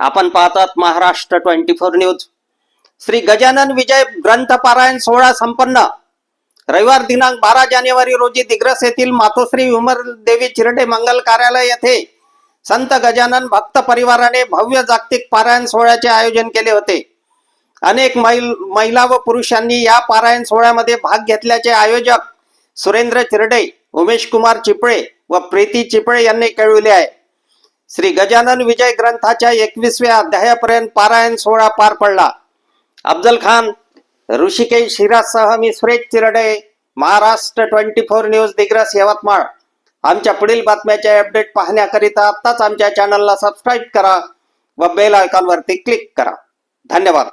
आपण पाहतात Maharashtra twenty four news. Shri Gajanan Vijay Granth पारायण सोहळा संपन्न. रविवार दिनांक बारा जानेवारी रोजी दिग्रस येथील मातोश्री विमर देवी चिरडे मंगल कार्यालय येथे संत गजानन भक्त परिवाराने भव्य जागतिक पारायण सोहळ्याचे आयोजन केले होते. अनेक महिला व पुरुषांनी या पारायण सोहळ्यामध्ये भाग घेतल्याचे आयोजक सुरेंद्र चिरडे उमेश कुमार चिपळे व प्रीती चिपळे यांनी कळविले आहे. श्री गजानन विजय ग्रंथाच्या एकवीसव्या अध्यायापर्यंत पारायण सोहळा पार पडला. अफजल खान ऋषिकेश हिरासह मी Suresh Chirde Maharashtra twenty four news Digras Yavatmal. आमच्या पुढील बातम्याचे अपडेट पाहण्याकरिता आत्ताच आमच्या चॅनलला सबस्क्राईब करा व बेल आयकॉनवरती क्लिक करा. धन्यवाद.